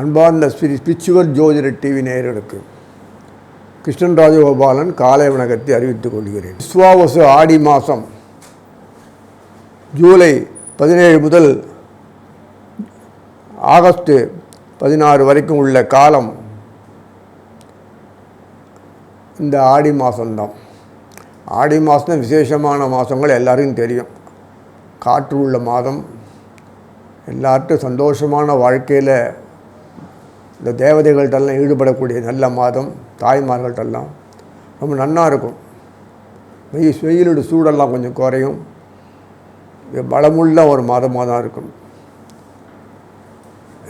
அன்பார்ந்த ஸ்பிரி ஸ்பிரிச்சுவல் ஜோதிட டிவி நேயர்களுக்கு கிருஷ்ணன் ராஜகோபாலன் காலை வணக்கத்தை அறிவித்துக் கொள்கிறேன். விஸ்வாவசு ஆடி மாதம் ஜூலை பதினேழு முதல் ஆகஸ்ட் பதினாறு வரைக்கும் உள்ள காலம் இந்த ஆடி மாதம்தான் ஆடி மாதம் விசேஷமான மாதங்கள் எல்லாருக்கும் தெரியும். காற்று உள்ள மாதம். எல்லார்ட்டும் சந்தோஷமான வாழ்க்கையில் இந்த தேவதைகள்கிட்டெல்லாம் ஈடுபடக்கூடிய நல்ல மாதம் தாய்மார்கள்ட்டெல்லாம் ரொம்ப நல்லா இருக்கும். வெயில் வெயிலோட சூடெல்லாம் கொஞ்சம் குறையும். பலமுள்ள ஒரு மாதமாக தான் இருக்கும்.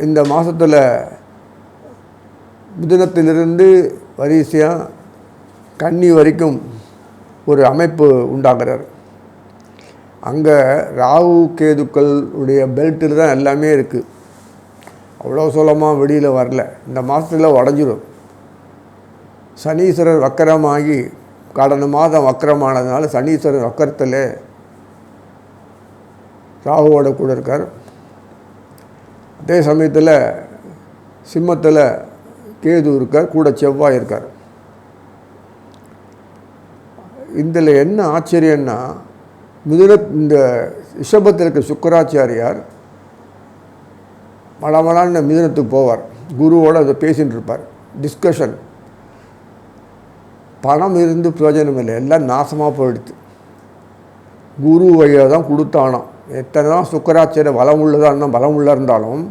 இந்த மாதத்தில் புதினத்திலிருந்து வரிசையாக கன்னி வரைக்கும் ஒரு அமைப்பு உண்டாகிறார் அங்கே ராகு கேதுக்களுடைய பெல்ட்டில் தான் எல்லாமே இருக்குது அவ்வளோ சுலமாக வெளியில் வரல. இந்த மாதத்தில் உடஞ்சிரும். சனீஸ்வரர் வக்கரமாகி கடந்த மாதம் வக்கரமானதுனால சனீஸ்வரர் வக்கரத்தில் ராகுவோட கூட இருக்கார். அதே சமயத்தில் சிம்மத்தில் கேது இருக்கார் கூட செவ்வாய் இருக்கார். இதில் என்ன ஆச்சரியன்னா மிதுன இந்த ரிஷபத்தில் இருக்க சுக்கராச்சாரியார் மலமலான மிதுனத்துக்கு போவார். குருவோடு அதை பேசிகிட்டு இருப்பார். டிஸ்கஷன் பணம் இருந்து பிரயோஜனம் இல்லை. எல்லாம் நாசமாக போயிடுது. குரு வழியாக தான் கொடுத்தானோம். எத்தனை தான் சுக்கராச்சாரிய பலம் உள்ளதாக பலம் உள்ள இருந்தாலும்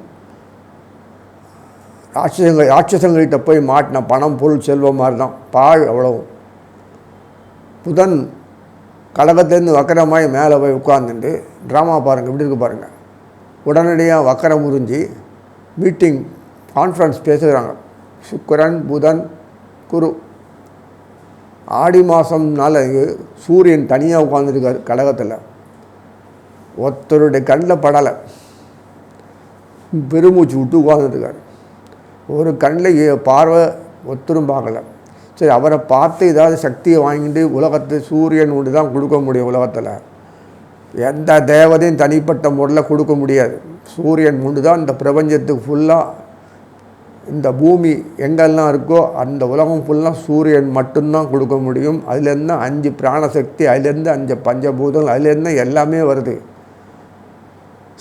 ராட்சசங்கள் ராட்சசங்கள்கிட்ட போய் மாட்டின பணம் பொருள் செல்வம் மாதிரி தான். பாழ் அவ்வளவும் புதன் கடகத்துலேருந்து வக்கரமாய் மேலே போய் உட்காந்துட்டு ட்ராமா பாருங்கள் இப்படி இருக்கு பாருங்கள் உடனடியாக வக்கரம் உறிஞ்சி மீட்டிங் கான்ஃபரன்ஸ் பேசுகிறாங்க. சுக்கரன் புதன் குரு. ஆடி மாதம்னால சூரியன் தனியாக உட்காந்துருக்கார் கடகத்தில் ஒருத்தருடைய கண்ணில் படலை. பெருமூச்சு விட்டு உட்காந்துருக்கார் ஒரு கண்ணில் பார்வை ஒத்தரும் பார்க்கலை. சரி அவரை பார்த்து ஏதாவது சக்தியை வாங்கிட்டு உலகத்தை சூரியன் ஒன்று தான் கொடுக்க முடியும் உலகத்தில். எந்த தேவதையும் தனிப்பட்ட முறையில் கொடுக்க முடியாது. சூரியன் ஒன்று தான் இந்த பிரபஞ்சத்துக்கு ஃபுல்லாக இந்த பூமி எங்கெல்லாம் இருக்கோ அந்த உலகம் ஃபுல்லாக சூரியன் மட்டும்தான் கொடுக்க முடியும். அதுலேருந்து அஞ்சு பிராணசக்தி அதுலேருந்து அஞ்சு பஞ்சபூதங்கள் அதுலேருந்து எல்லாமே வருது.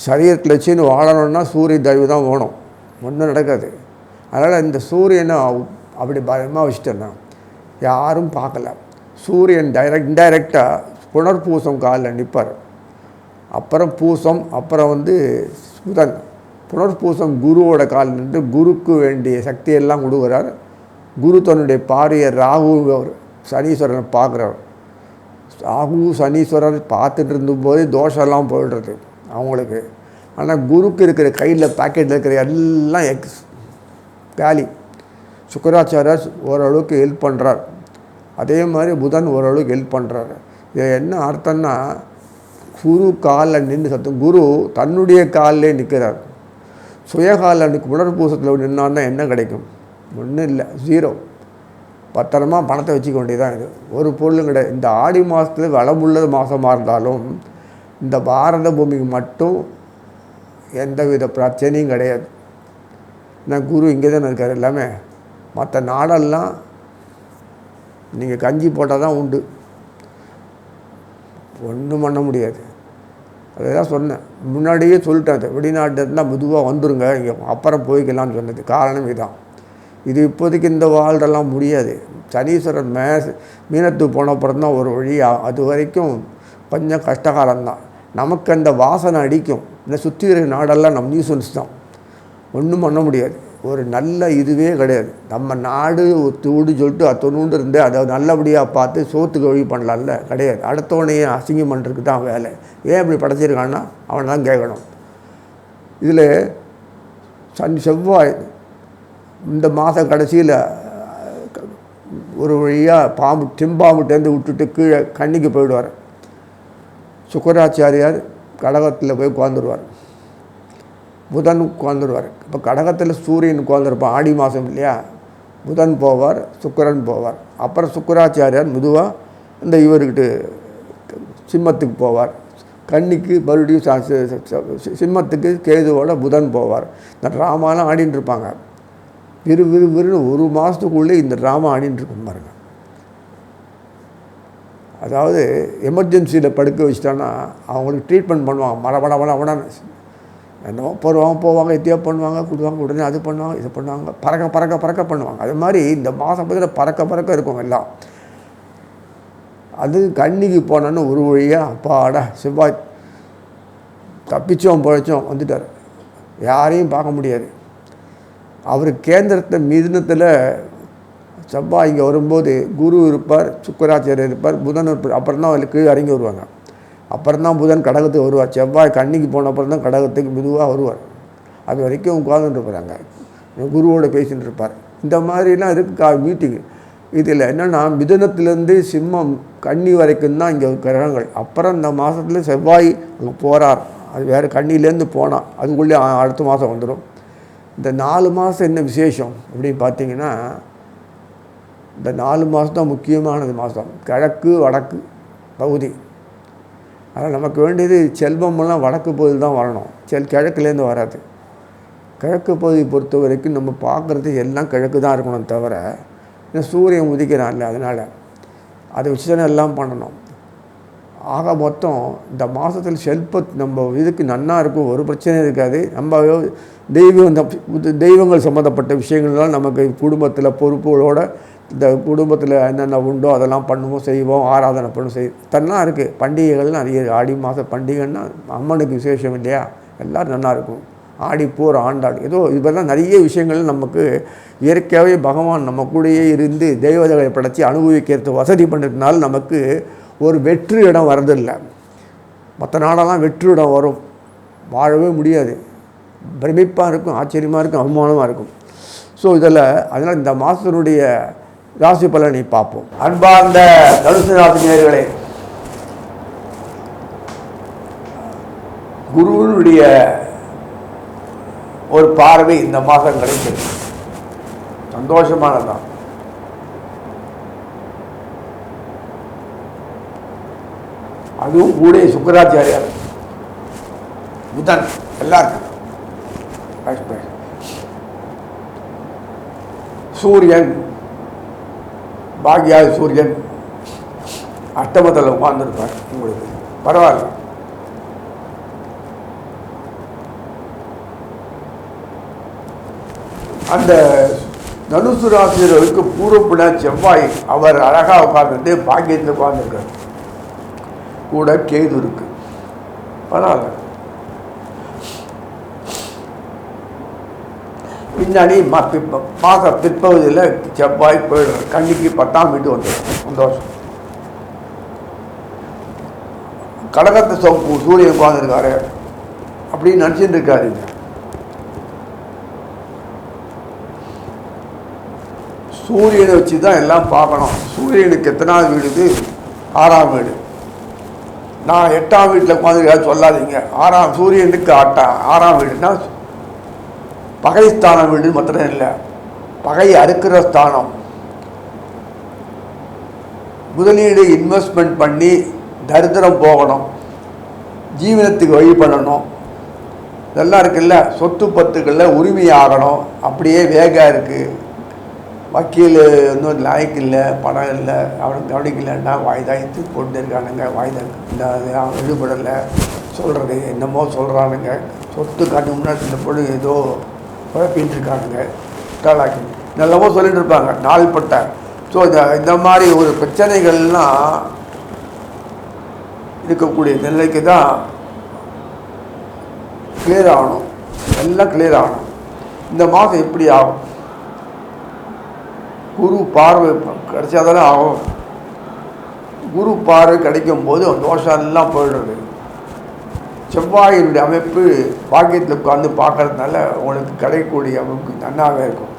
சரீரத்தில் வச்சுன்னு வாழணும்னா சூரிய தயவு தான் வேணும். ஒன்றும் நடக்காது. அதனால் இந்த சூரியனை அப்படி பயமாக வச்சுட்டேன்னா யாரும் பார்க்கல. சூரியன் டைரக்ட் இன்டைரக்டாக புனர்பூசம் காலில் நிற்பார் அப்புறம் பூசம் அப்புறம் வந்து புதன். புனர்பூசம் குருவோட கால் நின்று குருக்கு வேண்டிய சக்தியெல்லாம் கொடுக்குறார். குரு தன்னுடைய பாரிய ராகு சனீஸ்வரனை பார்க்குறவர் ராகு சனீஸ்வரர் பார்த்துட்டு இருந்தபோதே தோஷம்லாம் போயிடுறது அவங்களுக்கு. ஆனால் குருக்கு இருக்கிற கையில் பாக்கெட்டில் இருக்கிற எல்லாம் எக்ஸ் வேலி சுக்கராச்சாரியர் ஓரளவுக்கு ஹெல்ப் பண்ணுறார் அதே மாதிரி புதன் ஓரளவுக்கு ஹெல்ப் பண்ணுறாரு இது என்ன அர்த்தம்னா குரு காலில் நின்று சத்தம் குரு தன்னுடைய காலிலே நிற்கிறார் சுயகாலில் புனர்பூசத்தில் உணர்பூசத்தில் நின்னான்னா என்ன கிடைக்கும்? ஒன்றும் இல்லை ஜீரோ பத்திரமா பணத்தை வச்சுக்க வேண்டியதான் இது ஒரு பொருளும் கிடையாது. இந்த ஆடி மாதத்தில் வளமுள்ள மாதமாக இருந்தாலும் இந்த பாரத பூமிக்கு மட்டும் எந்த வித பிரச்சனையும் கிடையாது. நான் குரு இங்கே தானே இருக்கார் எல்லாமே. மற்ற நாடெல்லாம் நீங்கள் கஞ்சி போட்டால் தான் உண்டு. ஒன்றும் பண்ண முடியாது. அதுதான் சொன்னேன். முன்னாடியே சொல்லிட்டேன் அது. வெளிநாட்டு இருந்தால் மெதுவாக வந்துருங்க. இங்கே அப்புறம் போய்க்கலாம்னு சொன்னது. காரணம் இதுதான் இது இப்போதைக்கு இந்த வாழ்றெல்லாம் முடியாது. சனீஸ்வரன் மே மீனத்துக்கு போன அப்புறம் தான் ஒரு வழியாக அது வரைக்கும் கொஞ்சம் கஷ்டகாலம்தான். நமக்கு அந்த வாசனை அடிக்கும். இந்த சுற்றி இருக்கிற நாடெல்லாம் நம்ம நியூசன்ஸ் தான். ஒன்றும் பண்ண முடியாது. ஒரு நல்ல இதுவே கிடையாது. நம்ம நாடு ஒத்துவிடு சொல்லிட்டு அத்தொண்டு இருந்து அதை நல்லபடியாக பார்த்து சோத்துக்கு வழி பண்ணலாம்ல? கிடையாது. அடுத்தவனையும் அசிங்கம் பண்ணுறதுக்கு தான் வேலை. ஏன் இப்படி படைச்சிருக்கான்னா அவனை தான் கேட்கணும். இதில் சன் செவ்வாய் இந்த மாத கடைசியில் ஒரு வழியாக பாம்பு டிம்பாம்புட்டேருந்து விட்டுட்டு கீழே கண்ணிக்கு போயிடுவார். சுக்கராச்சாரியார் கடகத்தில் போய் உட்காந்துருவார். புதன் உட்காந்துருவார் இப்போ கடகத்தில் சூரியன் உட்காந்துருப்பான் ஆடி மாதம் இல்லையா? புதன் போவார் சுக்கரன் போவார். அப்புறம் சுக்கராச்சாரியார் மெதுவாக இந்த இவர்கிட்ட சிம்மத்துக்கு போவார். கன்னிக்கு மறுபடியும் சிம்மத்துக்கு கேதுவோட புதன் போவார். இந்த ட்ராமாலாம் ஆடின்னு இருப்பாங்க. விறு விறு விறுன்னு ஒரு மாதத்துக்குள்ளே இந்த ட்ராமா ஆடின்னு இருக்கும் பாருங்க. அதாவது எமர்ஜென்சியில் படுக்க வச்சிட்டான்னா அவங்களுக்கு ட்ரீட்மெண்ட் பண்ணுவாங்க. மர மட மட என்னவோ போடுவாங்க போவாங்க எத்தையோ பண்ணுவாங்க கொடுவாங்க உடனே அது பண்ணுவாங்க இது பண்ணுவாங்க பறக்க பறக்க பறக்க பண்ணுவாங்க. அது மாதிரி இந்த மாதம் பக்கத்தில் பறக்க பறக்க இருக்கும் எல்லாம். அது கண்ணிக்கு போனோன்னு ஒரு வழியாக அப்பாடா செவ்வாய் தப்பிச்சோம் பிழைச்சோம் வந்துட்டார். யாரையும் பார்க்க முடியாது. அவர் கேந்திரத்தை மிதினத்தில் செவ்வாய் இங்கே வரும்போது குரு இருப்பார் சுக்கராச்சாரியர் இருப்பார் புதன் இருப்பார் அப்புறம் தான் அவருக்கு கீழே இறங்கி வருவாங்க. அப்புறம் தான் புதன் கடகத்துக்கு வருவார். செவ்வாய் கன்னிக்கு போன அப்புறம் தான் கடகத்துக்கு மெதுவாக வருவார். அது வரைக்கும் உட்காந்துட்டு இருப்பாங்க. குருவோட பேசிட்டு இருப்பார். இந்த மாதிரிலாம் இருக்குது கா மீட்டிங் இதில் என்னென்னா மிதுனத்திலேருந்து சிம்மம் கன்னி வரைக்கும் தான் இங்கே கிரகங்கள். அப்புறம் இந்த மாதத்துல செவ்வாய் அங்கே போகிறார் அது வேறு கண்ணிலேருந்து போனால் அதுக்குள்ளே அடுத்த மாதம் வந்துடும் இந்த நாலு மாதம் என்ன விசேஷம் அப்படின்னு பார்த்தீங்கன்னா இந்த நாலு மாதம் தான் முக்கியமானது மாதம் கிழக்கு வடக்கு பகுதி. அதனால் நமக்கு வேண்டியது செல்வமெல்லாம் வடக்கு பகுதி தான் வரணும். செல் கிழக்குலேருந்து வராது. கிழக்கு பகுதியை பொறுத்த வரைக்கும் நம்ம பார்க்குறது எல்லாம் கிழக்கு தான் இருக்கணும் தவிர இந்த சூரியன் உதிக்கிறான்ல அதனால் அதை வச்சு தானே எல்லாம் பண்ணணும். ஆக மொத்தம் இந்த மாதத்தில் செல்ப நம்ம இதுக்கு நன்னா இருக்கும் ஒரு பிரச்சனையும் இருக்காது. நம்ம தெய்வம் இந்த தெய்வங்கள் சம்மந்தப்பட்ட விஷயங்கள்லாம் நமக்கு குடும்பத்தில் பொறுப்புகளோட இந்த குடும்பத்தில் என்னென்ன உண்டோ அதெல்லாம் பண்ணுவோம் செய்வோம் ஆராதனை பண்ணுவோம் செய் தன்னா இருக்குது பண்டிகைகள் நிறைய ஆடி மாத பண்டிகைன்னா அம்மனுக்கு விசேஷம் இல்லையா? எல்லோரும் நல்லாயிருக்கும் ஆடி போர் ஆண்டாடு ஏதோ இதெல்லாம் நிறைய விஷயங்கள் நமக்கு இயற்கையாகவே பகவான் நம்ம கூடயே இருந்து தெய்வதைகளை படைச்சி அனுபவிக்கிறது வசதி பண்ணுறதுனால நமக்கு ஒரு வெற்று இடம் வரதில்லை மற்ற நாடெல்லாம் வெற்று இடம் வரும். வாழவே முடியாது. பிரமிப்பாக இருக்கும் ஆச்சரியமாக இருக்கும் அவமானமாக இருக்கும். ஸோ இதில் அதனால் இந்த மாதத்தினுடைய ராசி பலனை பார்ப்போம். அன்பார்ந்த தனுசு ராசினியர்களே குருவினுடைய ஒரு பார்வை இந்த மாதம் கிடைக்கிறது சந்தோஷமானதான் அதுவும் கூட சுக்கராச்சாரியார் புதன் எல்லாருக்கும். சூரியன் பாக்யா சூரியன் அஷ்டமத்தில் உட்கார்ந்துருப்பார். உங்களுக்கு பரவாயில்ல. அந்த தனுசு ராசியர்களுக்கு பூர்வப்புட செவ்வாய். அவர் அழகாக உட்கார்ந்துட்டு பாக்கியத்தில் உட்கார்ந்துருக்கார். கூட கேது இருக்கு. பரவாயில்ல. பின்னாடி மா பிற்ப பிற்பகுதியில் செவ்வாய் போயிடும் கண்ணிக்கு பத்தாம் வீட்டு வந்துடும் சந்தோஷம். கடகத்தை சொ சூரியன் உட்காந்துருக்காரு அப்படின்னு நினச்சிட்டு இருக்காருங்க சூரியனை வச்சு தான் எல்லாம் பார்க்கணும். சூரியனுக்கு எத்தனாவது வீடு இது ஆறாம் வீடு. நான் எட்டாம் வீட்டில் உட்காந்து சொல்லாதீங்க. ஆறாம் சூரியனுக்கு ஆட்டா ஆறாம் வீடுனா பகை ஸ்தானம் வீடு மாத்திரம் இல்லை. பகை அறுக்கிற ஸ்தானம். முதலீடு இன்வெஸ்ட்மெண்ட் பண்ணி தரித்திரம் போகணும். ஜீவனத்துக்கு வழி பண்ணணும் இதெல்லாம் இருக்குல்ல சொத்து பத்துக்களில் உரிமை ஆகணும் அப்படியே வேகம் இருக்குது வக்கீல் இன்னும் லாய்க்கு இல்லை பணம் இல்லை அவனுக்கு கவனிக்கலைன்னா வாய்தாய்த்து கொண்டு இருக்கானுங்க. வாய்தா இந்த விடுபடலை சொல்கிறது என்னமோ சொல்கிறானுங்க சொத்து கண்ணு முன்னாடி இந்த பொழுது ஏதோ குழப்பின்னு இருக்கானுங்க டாலாக்கி நல்லவோ சொல்லிட்டு இருப்பாங்க நாள்பட்ட. ஸோ இந்த இந்த மாதிரி ஒரு பிரச்சனைகள்லாம் இருக்கக்கூடிய நிலைக்கு தான் கிளியர் ஆகணும். எல்லாம் கிளியர் ஆகணும். இந்த மாதம் எப்படி ஆகும்? குரு பார்வை கிடைச்சா தானே ஆகும். குரு பார்வை கிடைக்கும் போது தோஷம் எல்லாம் போயிடுறது செவ்வாயினுடைய அமைப்பு பாக்கியத்தில் உட்காந்து பார்க்கறதுனால உங்களுக்கு கிடைக்கக்கூடிய அமைப்பு நன்னாவே இருக்கும்.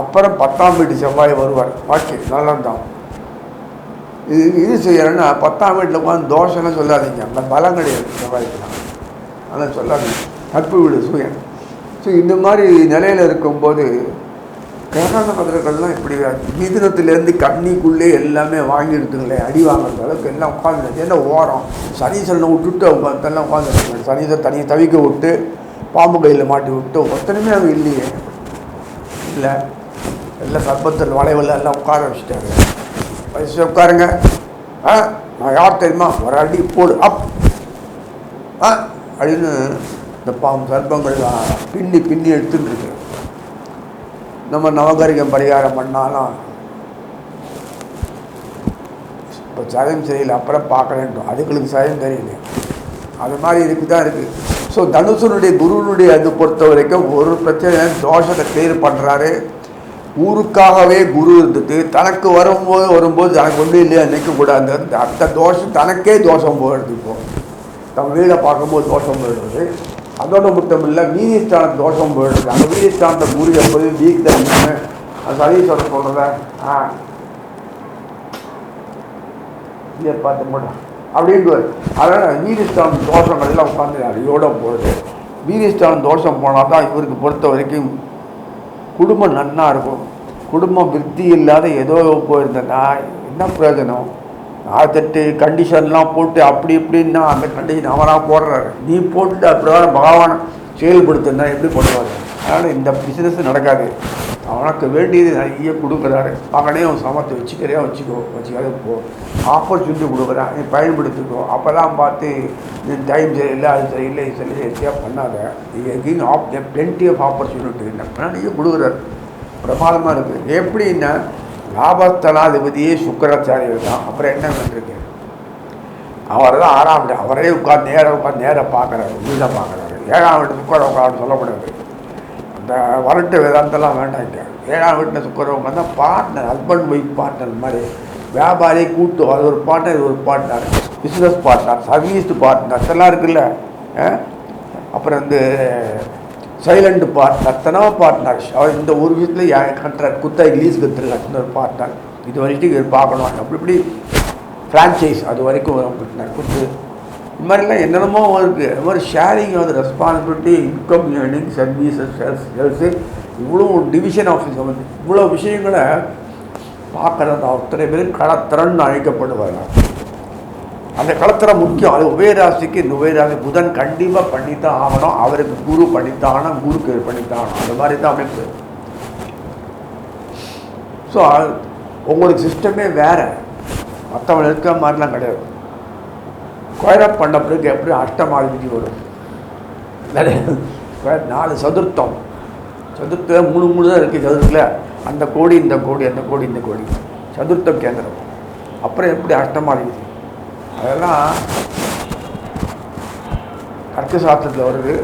அப்புறம் பத்தாம் வீட்டு செவ்வாய் வருவார். பாக்கி தான் இது இது செய்யறேன்னா பத்தாம் வீட்டில் உட்காந்து தோஷம்லாம் சொல்லாதீங்க. அந்த பலம் கிடையாது செவ்வாய்க்குலாம் அதெல்லாம் சொல்லாதீங்க. நட்பு வீடு சூரியன் ஸோ இந்த மாதிரி நிலையில் இருக்கும்போது கிரகண இப்படி மிதுனத்துலேருந்து கண்ணிக்குள்ளே எல்லாமே வாங்கி எடுத்துங்களேன் அடி வாங்குற அளவுக்கு எல்லாம் உட்காந்துருச்சு என்ன ஓரம்? சனீசனை விட்டுட்டு அவங்க அதெல்லாம் உட்காந்துருக்காங்க சனீசன் தனியை தவிக்க விட்டு பாம்பு கையில் மாட்டி விட்டு ஒத்தனையுமே அவங்க இல்லையே. இல்லை. எல்லாம் சர்பத்தில் வளைவில் எல்லாம் உட்கார வச்சுட்டாரு. வயசு உட்காருங்க. ஆ நான் யார் தெரியுமா? ஒரு அடி போடு அப். ஆ அப்படின்னு இந்த பாம்பு சர்ப்பங்கள் பின்னி பின்னி எடுத்துட்டு இருக்கேன் நம்ம நவகரிகம் பரிகாரம் பண்ணாலும் இப்போ சதயம் சரியில்லை அப்புறம் பார்க்கலன்ட்டோம் அதுகளுக்கு சதயம் தெரியல அது மாதிரி இருக்கு. தான் இருக்குது ஸோ தனுசனுடைய குருவனுடைய அது பொறுத்த வரைக்கும் ஒரு பிரச்சனை தோஷத்தை கிளியர் பண்ணுறாரு ஊருக்காகவே குரு இருந்துட்டு தனக்கு வரும்போது வரும்போது தனக்கு ஒன்றும் இல்லையா நிற்கக்கூடாது அந்த தோஷம் தனக்கே தோஷம் போயிடுது இப்போ. தன் வீடை பார்க்கும்போது தோஷம் போயிடுறது அதோட மட்டும் இல்லை வீதிஸ்தான தோஷம் போயிருக்கு அந்த வீதிஸ்தானத்தை குரு எப்போது வீக் தான் அது சதீஸ்வரர் சொல்கிறத ஆ. பார்த்து மட்டும் அப்படின்ட்டு அதனால் வீரிஸ்தானம் தோஷங்கள் எல்லாம் உட்காந்து அடியோட போகுது. வீரிஸ்தானம் தோஷம் போனால் தான் இவருக்கு பொறுத்த வரைக்கும் குடும்பம் நன்னா இருக்கும். குடும்பம் விருத்தி இல்லாத ஏதோ போயிருந்தேன்னா என்ன பிரயோஜனம்? ஆத்தட்டு கண்டிஷன்லாம் போட்டு அப்படி இப்படின்னா அந்த கண்டிஷன் அவராக போடுறாரு. நீ போட்டுட்டு அப்படிதான் பகவானை செயல்படுத்துனா எப்படி பண்ணுவார் அதனால் இந்த பிஸ்னஸ் நடக்காது. அவனுக்கு வேண்டியது நிறைய கொடுக்குறாரு. மகனே அவன் சமத்தை வச்சுக்கிறியா வச்சுக்கோ வச்சுக்காது போ. ஆப்பர்ச்சுனிட்டி கொடுக்குறான் நீ பயன்படுத்திக்கோ. அப்போல்லாம் பார்த்து இது டைம் சரியில்லை அது சரியில்லை இது சரியில்லை எதையா பண்ணாத. எங்கேயும் ஆப் பிளென்டி ஆஃப் ஆப்பர்ச்சுனிட்டி நிறைய கொடுக்குறாரு. பிரமாதமாக இருக்குது எப்படின்னா லாபஸ்தலாதிபதியே சுக்கராச்சாரியர் தான் அப்புறம் என்ன பண்ணிருக்கு அவர் தான் ஆறாம் இடம். அவரே உட்காந்து நேராக உட்காந்து நேராக பார்க்குறாரு. வீடாக பார்க்குறாரு. ஏழாம் வீட்டு சுக்கர உட்காந்து சொல்லக்கூடாது அந்த வரட்டு வேதாந்தெல்லாம் வேண்டாங்க ஏழாம் வீட்டில் சுக்கர உட்காந்து பார்ட்னர் ஹஸ்பண்ட் ஒய்ஃப் பார்ட்னர் மாதிரி. வியாபாரி கூட்டு அது ஒரு பார்ட்னர் இது ஒரு partner business partner service partner எல்லாம் இருக்குல்ல ஆ? அப்புறம் வந்து சைலண்ட் பார்ட்னர் எத்தனோ பார்ட்னர் அவர் இந்த ஒரு வீட்டில் கண்ட்ராக்ட் குத்தாய் லீஸ் கற்றுருக்காங்க ஒரு பார்ட்னர் இது வரைக்கும் இவர் பார்க்கணும். அப்படி இப்படி ஃப்ரான்ச்சைஸ் அது வரைக்கும் வரும். குத்து. கொடுத்து இது மாதிரிலாம் என்னென்னமோ இருக்குது அது மாதிரி ஷேரிங் வந்து responsibility income earning services sales sales இவ்வளோ டிவிஷன் ஆஃபீஸ் வந்து இவ்வளோ விஷயங்களை பார்க்குறது. அத்தனை பேரும் அழைக்கப்படுவார் அழைக்கப்படுவாங்க அந்த காலத்தில் முக்கியம் அது உபயராசிக்கு இந்த உபயராசி புதன் கண்டிப்பாக பண்ணித்தான் ஆகணும். அவருக்கு குரு பண்ணித்தான் குருக்கு பண்ணித்தான்? ஆகணும் அந்த மாதிரி தான் அமைப்பு ஸோ உங்களுக்கு சிஸ்டமே வேறு. மற்றவங்க இருக்கிற மாதிரிலாம் கிடையாது. கொயரப் பண்ண பிறகு எப்படி அஷ்டமாதிபதி வரும்? நாலு சதுர்த்தம். சதுர்த்தம் மூணு மூணு தான் இருக்குது சதுர்த்தில் அந்த கோடி இந்த கோடி அந்த கோடி இந்த கோடி. சதுர்த்தம் கேந்திரம். அப்புறம் எப்படி அஷ்டமாதிபதி அதெல்லாம் அர்த்த சாஸ்திரத்தில் வருது.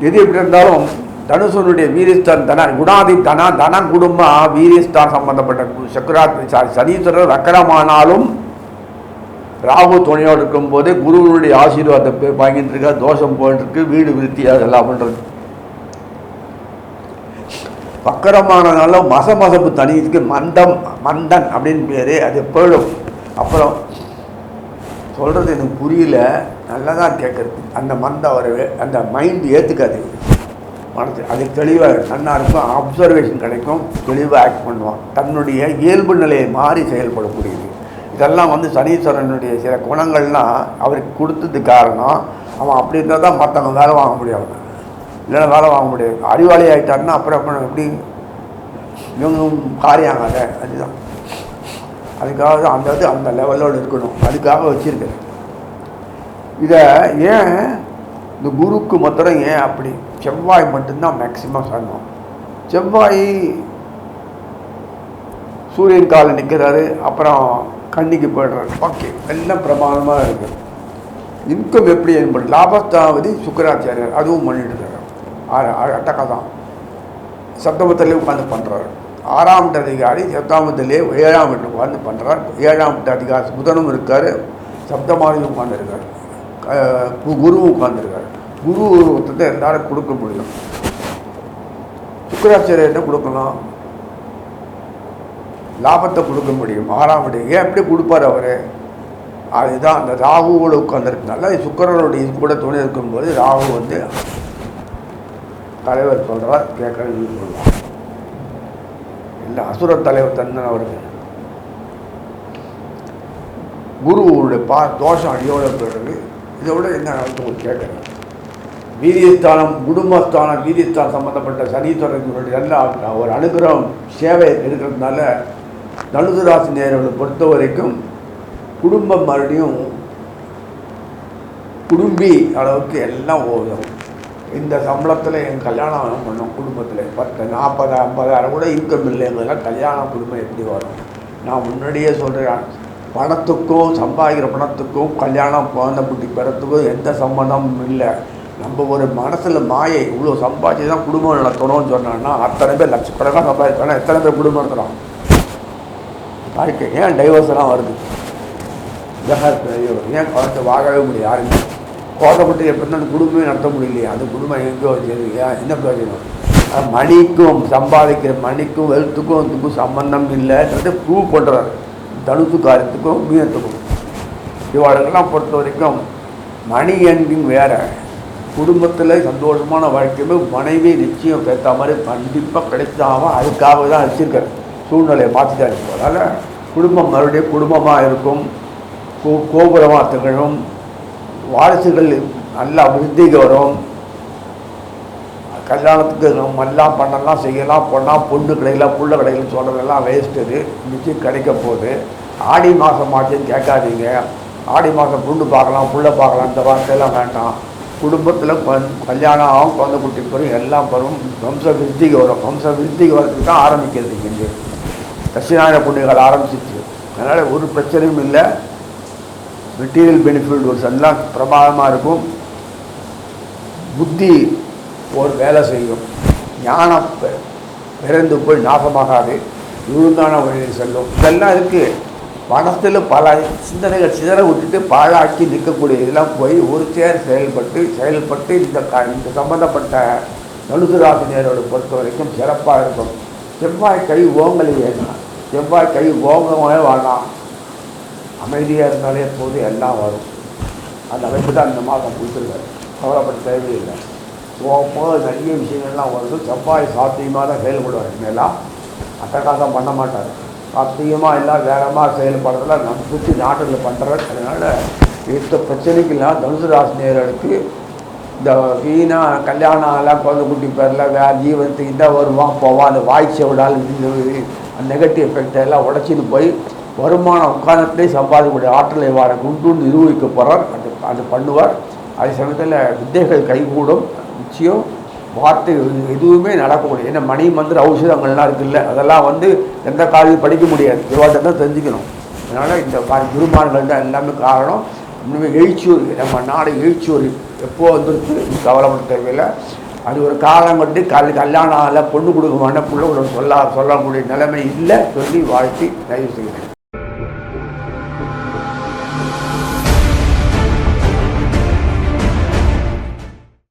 எது எப்படி இருந்தாலும் தனுசனுடைய வீரியஸ்தான் தன குணாதி தன தன குடும்ப வீரியஸ்தான் சம்பந்தப்பட்ட சக்கராத் சனீஸ்வரர் வக்கரமானாலும் ராகு துணையோடு இருக்கும்போது குருவனுடைய ஆசீர்வாதத்தை வாங்கிட்டு இருக்கா தோஷம் போயிட்டு வீடு விருத்தி அதெல்லாம் பண்ணுறது வக்கரமானனால மசமசப்பு தனிக்கு மந்தம் மந்தன் அப்படின்னு பேர் அது போயிடும் அப்புறம் சொல்கிறது எனக்கு புரியல. நல்லா தான் கேட்குறது அந்த மந்த அவர் அந்த மைண்ட் ஏற்றுக்காது மனசு அது தெளிவாக நன்னா இருக்கும் அப்சர்வேஷன் கிடைக்கும். தெளிவாக ஆக்ட் பண்ணுவான். தன்னுடைய இயல்பு நிலையை மாறி செயல்படக்கூடியது. இதெல்லாம் வந்து சனீஸ்வரனுடைய சில குணங்கள்லாம் அவருக்கு கொடுத்தது காரணம். அவன் அப்படி இருந்தால் தான் மற்றவங்க வேலை வாங்க முடியும் அவனை இல்லைன்னா வேலை வாங்க முடியாது. அறிவாளி ஆகிட்டான்னா அப்புறம் அப்புறம் எப்படி? இவங்க காரியாங்க அதுதான். அதுக்காக தான் அந்த இது அந்த லெவலோடு இருக்கணும். அதுக்காக வச்சுருக்கேன். இதை ஏன் இந்த குருக்கு மாத்திரம் ஏன் அப்படி? செவ்வாய் மட்டும்தான் மேக்சிமம் சங்கம் செவ்வாய் சூரியன் காலில் நிற்கிறாரு அப்புறம் கண்ணிக்கு போய்டுறாரு. ஓகே எல்லாம் பிரமாதமாக இருக்குது இன்கம் எப்படி ஏற்படும் லாபஸ்தாவதி சுக்கராச்சாரியர் அதுவும் பண்ணிட்டு இருக்காரு. அட்டக்கா தான் சப்தமத்திலே உட்காந்து பண்ணுறாரு ஆறாம் வீட்டு அதிகாரி சப்தாமத்திலே ஏழாம் வீட்டு உட்காந்து பண்ணுறார் ஏழாம் வீட்டு அதிகாரி புதனும் இருக்கார் சப்தமாதியும் உட்காந்துருக்காரு குருவும் உட்காந்துருக்காரு குரு உருவத்தை எல்லாரும் கொடுக்க முடியும். சுக்கராச்சாரியர் கொடுக்கலாம். லாபத்தை கொடுக்க முடியும். ஆறாம் வீடு ஏன் எப்படி கொடுப்பார் அவர்? அதுதான் அந்த ராகுவோட உட்காந்துருக்கனால சுக்கரனுடைய கூட துணை இருக்கும்போது ராகு வந்து தலைவர் சொல்கிறார் கேட்கறது சொல்லுவார். இல்லை அசுர தலைவர் தந்தன் அவர்கள் குருவுடைய பா தோஷம் அடியோட பிறகு இதை விட என்ன நடந்து உங்களுக்கு கேட்குறேன் வீரியஸ்தானம் குடும்பஸ்தானம் வீரியஸ்தானம் சம்மந்தப்பட்ட சனீஸ்வரர்களுடைய எல்லாம் ஒரு அனுகிரகம் சேவை இருக்கிறதுனால தனுசு ராசி நேர்களை பொறுத்த வரைக்கும் குடும்பம் மறுபடியும் குடும்பி அளவுக்கு எல்லாம் ஓதும் இந்த சம்பளத்தில் என் கல்யாணம் பண்ணும் குடும்பத்தில். பத்து நாற்பது ஐம்பதாயிரம் கூட இன்கம் இல்லைங்கிறதுலாம் கல்யாணம் குடும்பம் எப்படி வரும்? நான் முன்னாடியே சொல்கிறேன் பணத்துக்கும் சம்பாதிக்கிற பணத்துக்கும் கல்யாணம் குழந்தை குட்டி பிறத்துக்கும் எந்த சம்பந்தமும் இல்லை. நம்ம ஒரு மனசில் மாயை இவ்வளோ சம்பாதிச்சு தான் குடும்பம் நடத்தணும்னு சொன்னான்னா அத்தனை பேர் லட்சக்கணக்காக சம்பாதிக்கணும் எத்தனை பேர் குடும்பம் நடத்துகிறோம் வாழ்க்கை ஏன் டைவர்ஸ்லாம் வருது? ஏன் குழந்தை வாழவே முடியும் யாருமே கோதப்பட்டு எப்படி அந்த குடும்பமே நடத்த முடியலையே. அந்த குடும்பம் எங்கேயோ வச்சது என்ன பிரயோஜனம்? மணிக்கும் சம்பாதிக்கிற மணிக்கும் வெல்த்துக்கும் இதுக்கும் சம்பந்தம் இல்லைன்றதை ப்ரூவ் பண்ணுறாரு தனுசு காரியத்துக்கும் மீனத்துக்கும். இவாளுக்கெல்லாம் பொறுத்த வரைக்கும் மணி என்கிங் வேற. குடும்பத்தில் சந்தோஷமான வாழ்க்கையுமே மனைவி நிச்சயம் பேத்த மாதிரி கண்டிப்பாக கிடைச்சாம அதுக்காக தான் வச்சிருக்காரு. சூழ்நிலையை மாற்றிட்டாரு அதனால் குடும்பம் மறுபடியும் குடும்பமாக இருக்கும். கோ கோபுரமாக திகழும். வாரிசுகள் நல்ல அபிவிருத்திக்கு வரும். கல்யாணத்துக்கு நம்ம எல்லாம் பண்ணலாம் செய்யலாம் பொண்ணால் பொண்ணு கிடைக்கல புள்ள கிடைக்கலன்னு சொல்கிறதெல்லாம் வேஸ்ட்டு இது. நிச்சயம் கிடைக்க போகுது. ஆடி மாதம் ஆச்சுன்னு கேட்காதீங்க. ஆடி மாதம் புண்ணு பார்க்கலாம் புள்ள பார்க்கலாம் இந்த வார்த்தையெல்லாம் வேண்டாம். குடும்பத்தில் கல்யாணம் ஆகும் குழந்தை குட்டி பெறும் எல்லாம் பெறும் வம்ச விருத்திக்கு வரும். வம்ச விருத்திக்கு வரதுக்கு தான் ஆரம்பிக்கிறது இங்கே. தட்சிணாயன புண்ணியங்கள் ஆரம்பிச்சிச்சு அதனால் ஒரு பிரச்சனையும் இல்லை. மெட்டீரியல் பெனிஃபிட் ஒரு எல்லாம் பிரமாதமாக இருக்கும். புத்தி ஒரு வேலை செய்யும். ஞானம் பெ- பிறந்து போய் நாசமாகாது. இருந்தான வழியில் செல்லும். இதெல்லாம் இருக்குது பணத்தில் பல சிந்தனைகள் சிதற விட்டுட்டு பாழாக்கி நிற்கக்கூடிய இதெல்லாம் போய் ஒரு சேர் செயல்பட்டு செயல்பட்டு இந்த க இந்த சம்மந்தப்பட்ட நடுசுராசினியரோட பொறுத்த வரைக்கும் சிறப்பாக இருக்கும். செவ்வாய் கை ஓங்கலை வேணும் செவ்வாய் கை ஓங்கவே வேணாம். அமைதியாக இருந்தாலே போது எல்லாம் வரும். அந்த அமைப்பு தான் இந்த மாதம் கொடுத்துருக்காரு. கவலைப்பட தேவையில்லை. போகும்போது நிறைய விஷயங்கள்லாம் வருது. செவ்வாய் சாத்தியமாக தான் செயல்படுவார். இனிமேலாம் அட்டகாசம் பண்ண மாட்டார். சாத்தியமாக எல்லாம் வேகமாக செயல்படுறதுல நம்ம சுற்றி நாட்டில் பண்ணுறாரு அதனால் இந்த பிரச்சனைக்கு இல்லாம தனுசு ராசினியர்களுக்கு இந்த வீணா கல்யாணம் எல்லாம் குழந்தை குட்டி பேரில் வேறு ஜீவனத்துக்கு இந்த வருவான் போவான். அந்த வாய் விடாது அந்த நெகட்டிவ் எஃபெக்ட் எல்லாம் உடச்சின்னு போய் வருமானம் உட்காரத்திலே சம்பாதிக்கக்கூடிய ஆற்றலை வார குண்டு நிரூபிக்க போகிறார் அது அது பண்ணுவார். அதே சமயத்தில் வித்தைகள் கைகூடும். நிச்சயம் வார்த்தை எதுவுமே நடக்கக்கூடிய ஏன்னா மணி மந்திர ஔஷதங்கள்லாம் இருக்குல்ல அதெல்லாம் வந்து எந்த காலையும் படிக்க முடியாது. இவாட்ட தான் தெரிஞ்சுக்கணும். அதனால் இந்த குருமார்கள் தான் எல்லாமே காரணம். இன்னுமே எழுச்சியூர் நம்ம நாடு எழுச்சியூர் எப்போ வந்துருக்கு கவலைப்பட தேவையில்லை. அது ஒரு காலம் கட்டி கல் கல்யாணம் ஆகல பொண்ணு கொடுக்க மாட்டேன் பிள்ளை கூட சொல்ல சொல்லக்கூடிய நிலைமை இல்லை சொல்லி வாழ்த்தி தயவு செய்கிறேன்.